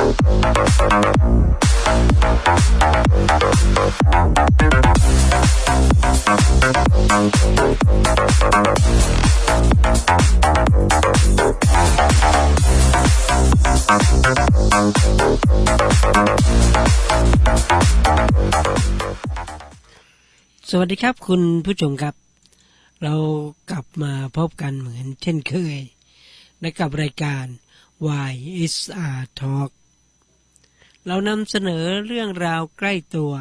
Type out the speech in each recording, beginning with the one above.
สวัสดีครับคุณผู้ชมครับ เรากลับมาพบกันเหมือนเช่นเคย ในกับรายการ YSR Talk เรานำเสนอเรื่องราวใกล้ตัว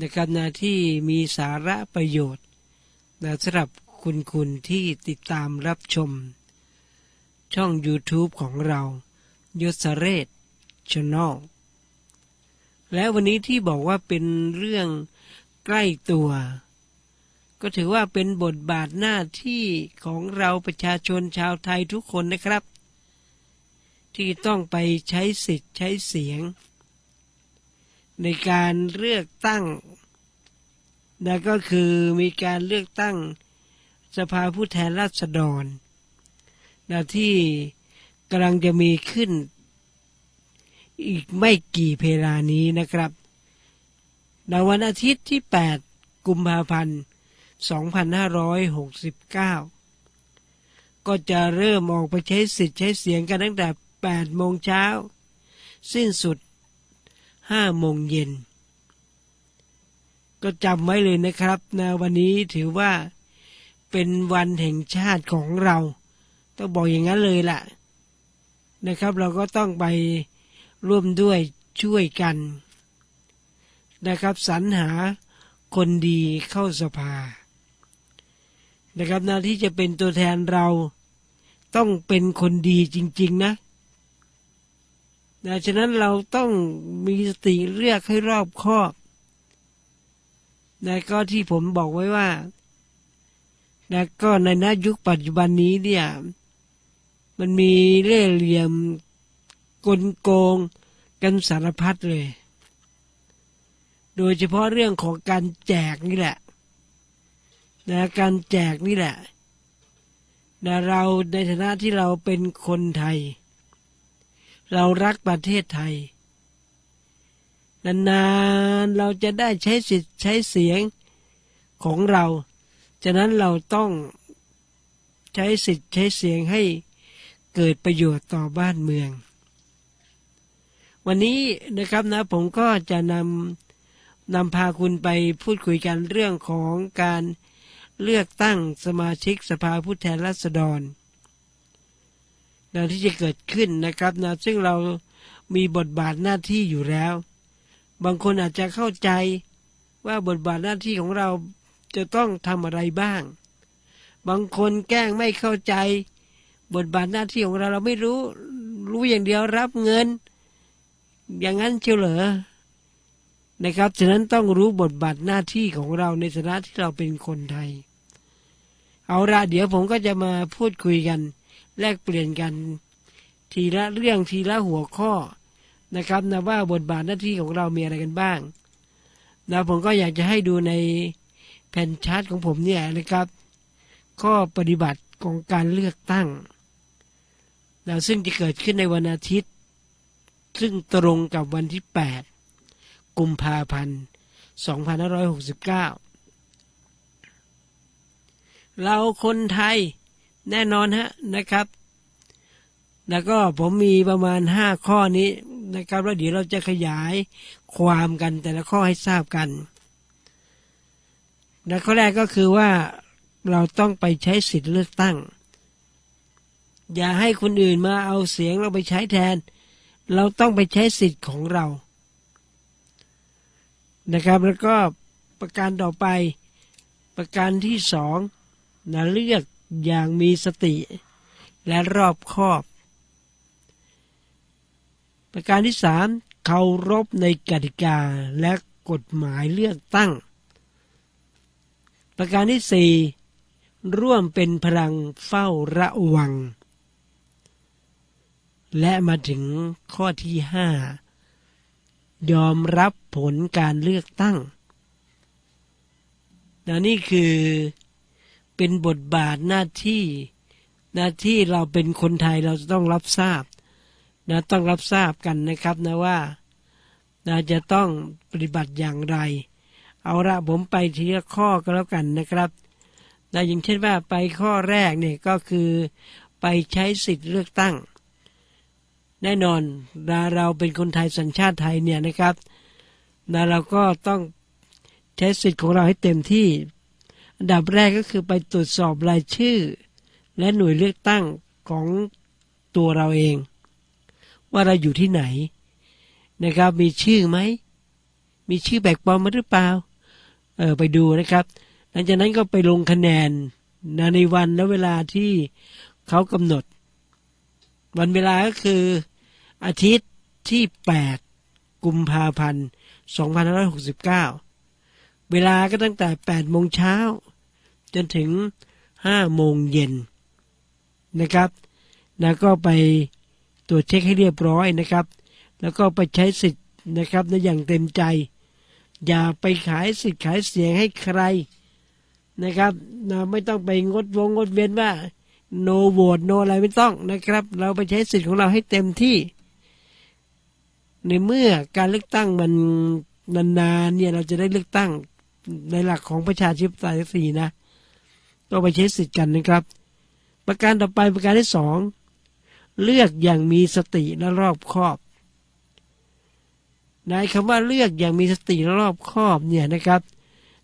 นะครับนะที่มีสาระประโยชน์นะสำหรับคุณคุณที่ติดตามรับชม ช่อง YouTube ของเรายศเรศช n น e l และวันนี้ที่บอกว่าเป็นเรื่องใกล้ตัว ก็ถือว่าเป็นบทบาทหน้าที่ของเราประชาชนชาวไทยทุกคนนะครับ ที่ต้องไปใช้สิทธิ์ใช้เสียง ในการเลือกตั้งนั่นก็คือมีการเลือกตั้งสภาผู้แทนราษฎรนะที่กำลังจะมีขึ้น อีกไม่กี่เพลานี้นะครับในวันอาทิตย์ที่ 8 กุมภาพันธ์ 2569 ก็จะเริ่มออกไปใช้สิทธิ์ใช้เสียงกันตั้งแต่ 8โมงเช้า สิ้นสุด5โมงเย็น ก็จำไว้เลยนะครับนะวันนี้ถือว่าเป็นวันแห่งชาติของเรา ต้องบอกอย่างนั้นเลยล่ะ นะครับ เราก็ต้องไปร่วมด้วยช่วยกัน นะครับสรรหาคนดีเข้าสภา นะครับหน้าที่จะเป็นตัวแทนเราต้องเป็นคนดีจริง ๆ นะ ดังนั้นเราต้องมีสติเลือกให้รอบคอบนะก็ที่ผมบอกไว้ว่านะก็ในนยุคปัจจุบันนี้เนี่ย มันมีเล่ห์เหลี่ยมกลโกงกันสารพัดเลย โดยเฉพาะเรื่องของการแจกนี่แหละนะการแจกนี่แหละนะเราในฐานะที่เราเป็นคนไทย เรารักประเทศไทย นานๆเราจะได้ใช้สิทธิ์ใช้เสียงของเรา ฉะนั้นเราต้องใช้สิทธิ์ใช้เสียงให้เกิดประโยชน์ต่อบ้านเมือง วันนี้นะครับนะผมก็จะนำนำพาคุณไปพูดคุยกันเรื่องของการเลือกตั้งสมาชิกสภาผู้แทนราษฎร นะที่จะเกิดขึ้นนะครับนะซึ่งเรามีบทบาทหน้าที่อยู่แล้ว บางคนอาจจะเข้าใจว่าบทบาทหน้าที่ของเราจะต้องทำอะไรบ้าง บางคนแกล้งไม่เข้าใจ บทบาทหน้าที่ของเราเราไม่รู้ รู้อย่างเดียวรับเงิน อย่างนั้นเชียวเหรอนะครับฉะนั้นต้องรู้บทบาทหน้าที่ของเราในฐานะที่เราเป็นคนไทย เอาละเดี๋ยวผมก็จะมาพูดคุยกัน แลกเปลี่ยนกัน ทีละเรื่องทีละหัวข้อนะครับนะว่าบทบาทหน้าที่ของเรามีอะไรกันบ้างนะผมก็อยากจะให้ดูในแผ่นชาร์ตของผมเนี่ยนะครับ ข้อปฏิบัติของการเลือกตั้งนะซึ่งจะเกิดขึ้นในวันอาทิตย์ ซึ่งตรงกับวันที่ 8 กุมภาพันธ์ 2569 เราคนไทย แน่นอนฮะนะครับ แล้วก็ผมมีประมาณ 5 ข้อนี้นะครับ แล้วเดี๋ยวเราจะขยายความกันแต่ละข้อให้ทราบกันนะข้อแรกก็คือว่าเราต้องไปใช้สิทธิ์เลือกตั้ง อย่าให้คนอื่นมาเอาเสียงเราไปใช้แทน เราต้องไปใช้สิทธิ์ของเรานะครับแล้วก็ประการต่อไปประการที่สองนะเลือก อย่างมีสติและรอบคอบ ประการที่สามเคารพในกติกาและกฎหมายเลือกตั้ง ประการที่สี่ร่วมเป็นพลังเฝ้าระวัง และมาถึงข้อที่ห้ายอมรับผลการเลือกตั้งนนี่คือ เป็นบทบาทหน้าที่หน้าที่เราเป็นคนไทยเราจะต้องรับทราบนะต้องรับทราบกันนะครับนะว่านะจะต้องปฏิบัติอย่างไร เอาละผมไปทีละข้อก็แล้วกันนะครับนะอย่างเช่นว่าไปข้อแรกเนี่ยก็คือไปใช้สิทธิ์เลือกตั้ง แน่นอนนะเราเป็นคนไทยสัญชาติไทยเนี่ยนะครับนะเราก็ต้องใช้สิทธิ์ของเราให้เต็มที่ อันดับแรกก็คือไปตรวจสอบรายชื่อ และหน่วยเลือกตั้งของตัวเราเอง ว่าเราอยู่ที่ไหนนะครับ มีชื่อไหม มีชื่อแบกปลอมมาหรือเปล่าเออไปดูนะครับ หลังจากนั้นก็ไปลงคะแนนนะในวันและเวลาที่เขากำหนด วันเวลาก็คืออาทิตย์ที่ 8 กุมภาพันธ์ 2569 เวลาก็ตั้งแต่ 8 โมงเช้า จนถึง5โมงเย็นนะครับแล้วก็ไปตรวจเช็คให้เรียบร้อยนะครับ แล้วก็ไปใช้สิทธิ์นะครับในอย่างเต็มใจ อย่าไปขายสิทธิ์ขายเสียงให้ใครนะครับนะไม่ต้องไปงดวงงดเว้นว่า no vote no อะไรไม่ต้องนะครับ เราไปใช้สิทธิ์ของเราให้เต็มที่ ในเมื่อการเลือกตั้งมันนานๆเนี่ยเราจะได้เลือกตั้งในหลักของประชาธิปไตยสี่นะ ก็ไปใช้สิทธิ์กันนะครับ ประการต่อไปประการที่สองเลือกอย่างมีสติและรอบคอบในคำว่าเลือกอย่างมีสติและรอบคอบเนี่ยนะครับ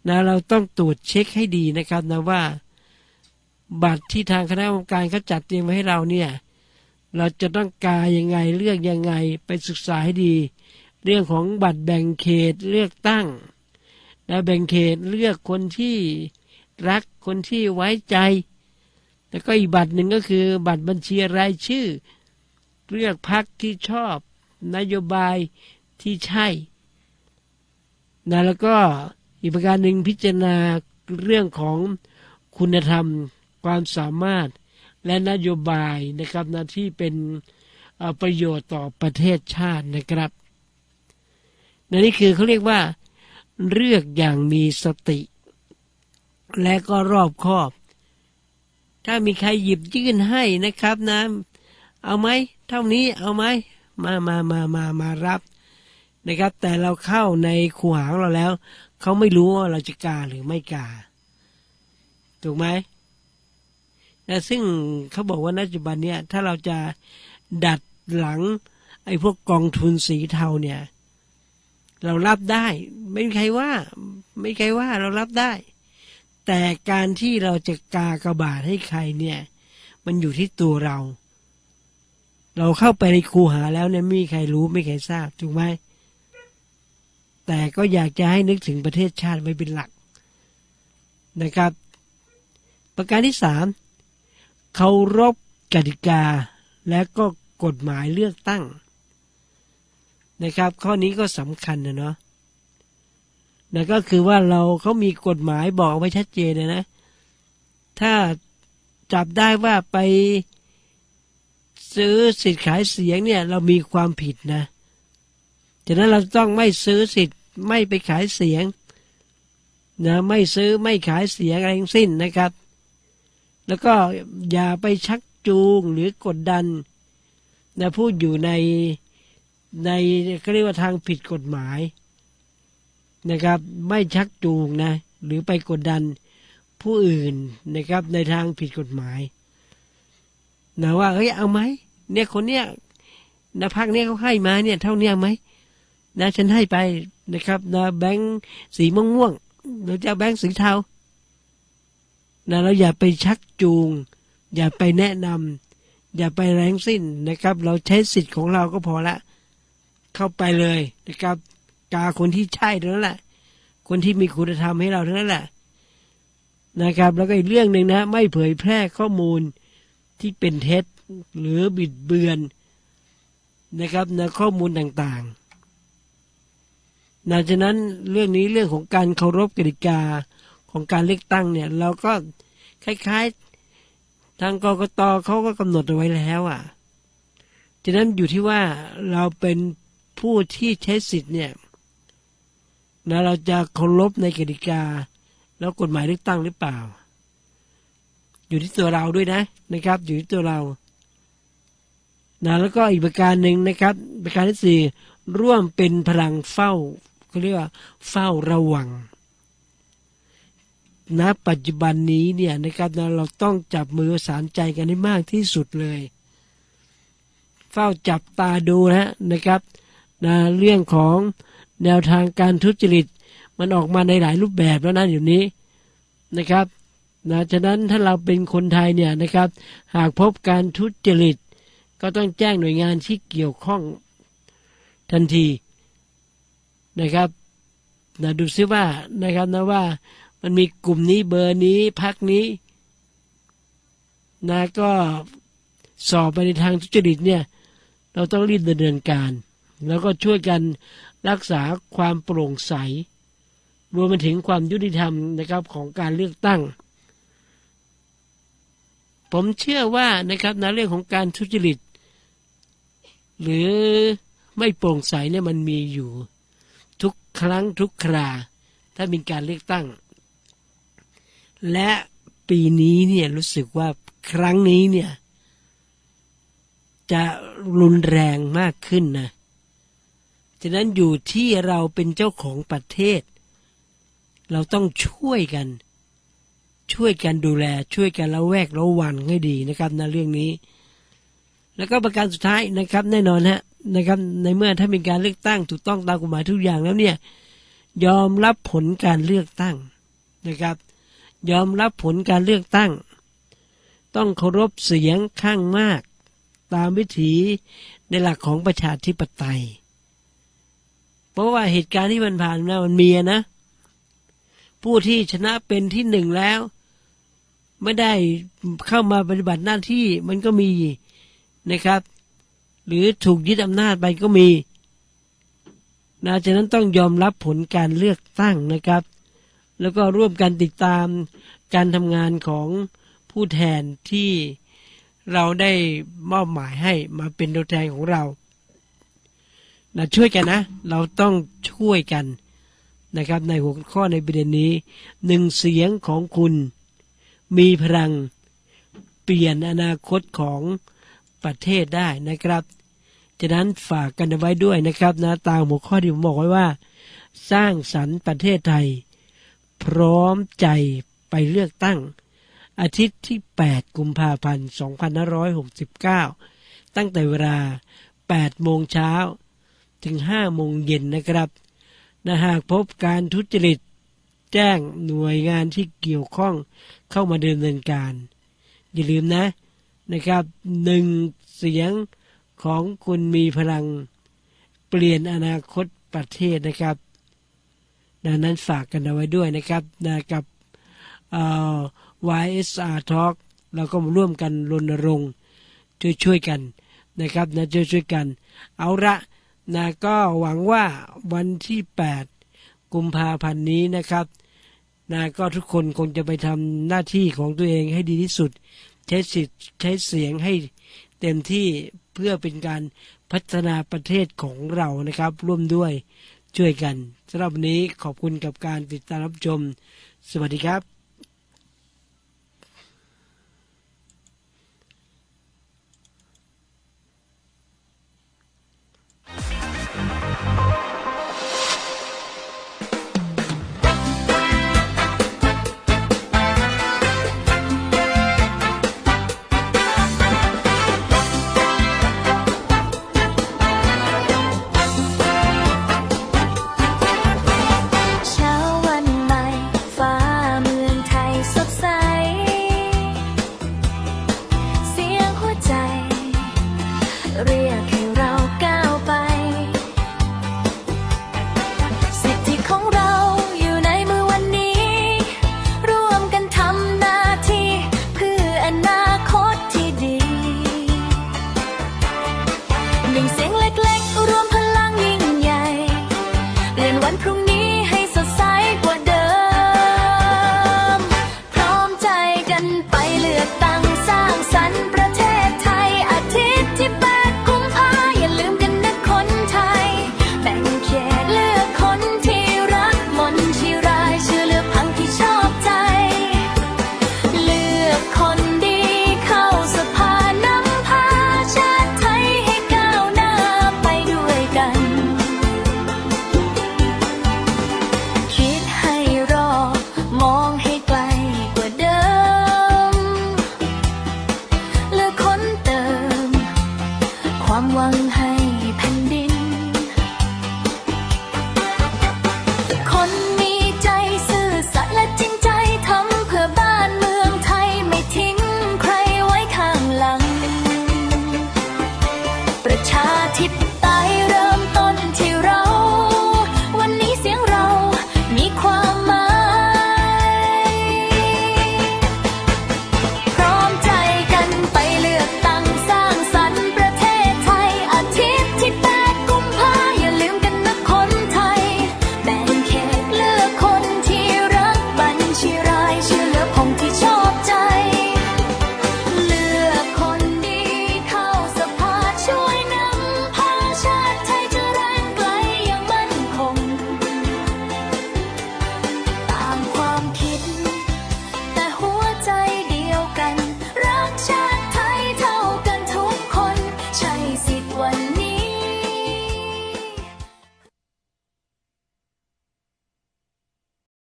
นะเราต้องตรวจเช็คให้ดีนะครับนะว่า บัตรที่ทางคณะกรรมการเขาจัดเตรียมไว้ให้เราเนี่ยเราจะต้องกายังไงเลือกยังไงไปศึกษาให้ดี เรื่องของบัตรแบ่งเขตเลือกตั้งนะแบ่งเขตเลือกคนที่ รักคนที่ไว้ใจ แล้วก็อีกบัตรหนึ่งก็คือ บัตรบัญชีรายชื่อ เลือกพักที่ชอบ นโยบายที่ใช่นะแล้วก็อีกประการหนึ่งพิจารณาเรื่องของคุณธรรมความสามารถและนโยบายนะครับนะที่เป็นประโยชน์ต่อประเทศชาตินะครับนนี่คือเขาเรียกว่า เลือกอย่างมีสติ และก็รอบคอบ ถ้ามีใครหยิบยื่นให้นะครับนะเอาไหมเท่านี้เอาไหมมามามามามารับนะครับ แต่เราเข้าในขวางเราแล้ว เขาไม่รู้ว่าเราจะกาหรือไม่กา ถูกไหมนะซึ่งเขาบอกว่าณปัจจุบันเนี่ยถ้าเราจะดัดหลัง ไอ้พวกกองทุนสีเทาเนี่ย เรารับได้ ไม่มีใครว่า ไม่มีใครว่าเรารับได้ แต่การที่เราจะกากระบาดให้ใครเนี่ย มันอยู่ที่ตัวเรา เราเข้าไปในครูหาแล้วเนี่ยไม่มีใครรู้ไม่ใครทราบถูกไหมแต่ก็อยากจะให้นึกถึงประเทศชาติไว้เป็นหลักนะครับ ประการที่สามเคารพกติกาและก็กฎหมายเลือกตั้งนะครับ ข้อนี้ก็สำคัญนะเนาะ นะก็คือว่าเราเขามีกฎหมายบอกไว้ชัดเจนนะ ถ้าจับได้ว่าไปซื้อสิทธิ์ขายเสียงเนี่ย เรามีความผิดนะฉะนั้นเราต้องไม่ซื้อสิทธิ์ไม่ไปขายเสียงนะไม่ซื้อไม่ขายเสียงอะไรทั้งสิ้นนะครับ แล้วก็อย่าไปชักจูงหรือกดดันนะพูดอยู่ในในเขาเรียกว่าทางผิดกฎหมาย นะครับ ไม่ชักจูงนะหรือไปกดดันผู้อื่นนะครับในทางผิดกฎหมายนะว่าเฮ้ยเอาไหมเนี่ยคนเนี้ยนะพักเนี้ยเขาให้มาเนี่ยเท่าเนี้ยไหมนะฉันให้ไปนะครับนะแบงค์สีม่วงม่วงหรือจะแบงค์สีเทานะเราอย่าไปชักจูง อย่าไปแนะนำอย่าไปแรงสิ้นนะครับ เราใช้สิทธิ์ของเราก็พอละ เข้าไปเลยนะครับ กาคนที่ใช่เท่านั้นแหละ คนที่มีคุณธรรมให้เราเท่านั้นแหละนะครับ แล้วก็อีกเรื่องหนึ่งนะ ไม่เผยแพร่ข้อมูลที่เป็นเท็จหรือบิดเบือนนะครับนะข้อมูลต่างๆนะฉะนั้นเรื่องนี้เรื่องของการเคารพกติกาของการเลือกตั้งเนี่ยเราก็คล้ายๆ ทางกรกตเขาก็กำหนดเอาไว้แล้วอะฉะนั้นอยู่ที่ว่าเราเป็นผู้ที่ใช้สิทธิ์เนี่ย เราจะเคารพในกติกา แล้วกฎหมายเลือกตั้งหรือเปล่า อยู่ที่ตัวเราด้วยนะนะครับ อยู่ที่ตัวเรานะแล้วก็อีกประการหนึ่งนะครับ ประการที่สี่ร่วมเป็นพลังเฝ้าเขาเรียกว่าเฝ้าระวังณปัจจุบันนี้เนี่ยนะครับนะเราต้องจับมือสานใจกันให้มากที่สุดเลย เฝ้าจับตาดูนะนะครับนะเรื่องของ แนวทางการทุจริต มันออกมาในหลายรูปแบบแล้วนะอยู่นี้นะครับนะฉะนั้นถ้าเราเป็นคนไทยเนี่ยนะครับ หากพบการทุจริต ก็ต้องแจ้งหน่วยงานที่เกี่ยวข้องทันทีนะครับนะดูซิว่านะครับนะว่ามันมีกลุ่มนี้เบอร์นี้พักนี้นะก็สอบไปในทางทุจริตเนี่ย เราต้องรีบดำเนินการ แล้วก็ช่วยกัน รักษาความโปร่งใส รวมไปถึงความยุติธรรมนะครับของการเลือกตั้ง ผมเชื่อว่านะครับในเรื่องของการทุจริต หรือไม่โปร่งใสเนี่ยมันมีอยู่ ทุกครั้งทุกครา ถ้ามีการเลือกตั้ง และปีนี้เนี่ยรู้สึกว่าครั้งนี้เนี่ยจะรุนแรงมากขึ้นนะ ฉะนั้นอยู่ที่เราเป็นเจ้าของประเทศ เราต้องช่วยกัน ช่วยกันดูแล ช่วยกันระแวกระวังให้ดีนะครับในเรื่องนี้ แล้วก็ประการสุดท้ายนะครับ แน่นอนฮะนะครับในเมื่อถ้ามีการเลือกตั้งถูกต้องตามกฎหมายทุกอย่างแล้วเนี่ยยอมรับผลการเลือกตั้งนะครับ ยอมรับผลการเลือกตั้ง ต้องเคารพเสียงข้างมาก ตามวิถีในหลักของประชาธิปไตย เพราะว่าเหตุการณ์ที่มันผ่านมามันมีนะ ผู้ที่ชนะเป็นที่หนึ่งแล้ว ไม่ได้เข้ามาปฏิบัติหน้าที่มันก็มีนะครับ หรือถูกยึดอำนาจไปก็มีนะฉะนั้นต้องยอมรับผลการเลือกตั้งนะครับ แล้วก็ร่วมกันติดตามการทำงานของผู้แทนที่เราได้มอบหมายให้มาเป็นตัวแทนของเรา นะช่วยกันนะ เราต้องช่วยกันนะครับในหัวข้อในประเด็นนี้หนึ่งเสียงของคุณมีพลังเปลี่ยนอนาคตของประเทศได้นะครับฉะนั้นฝากกันไว้ด้วยนะครับนะตามหัวข้อที่ผมบอกไว้ว่า สร้างสรรค์ประเทศไทย พร้อมใจไปเลือกตั้ง อาทิตย์ที่ 8 กุมภาพันธ์ 2569 ตั้งแต่เวลา 8 โมงเช้า ถึง5โมงเย็นนะครับนะหากพบการทุจริตแจ้งหน่วยงานที่เกี่ยวข้องเข้ามาดำเนินการ อย่าลืมนะนะครับหนึ่งเสียงของคุณมีพลังเปลี่ยนอนาคตประเทศนะครับ ดังนั้นฝากกันเอาไว้ด้วยนะครับนะกับ YSR Talk เราก็มาร่วมกันรณรงค์ช่วยช่วยกันนะครับนะช่วยช่วยกัน เอาละ นะก็หวังว่าวันที่ 8 กุมภาพันธ์นี้นะครับนะก็ทุกคนคงจะไปทำหน้าที่ของตัวเองให้ดีที่สุด ใช้สิทธิ์ใช้เสียงให้เต็มที่เพื่อเป็นการพัฒนาประเทศของเรานะครับ ร่วมด้วยช่วยกันสำหรับวันนี้ขอบคุณกับการติดตามรับชม สวัสดีครับ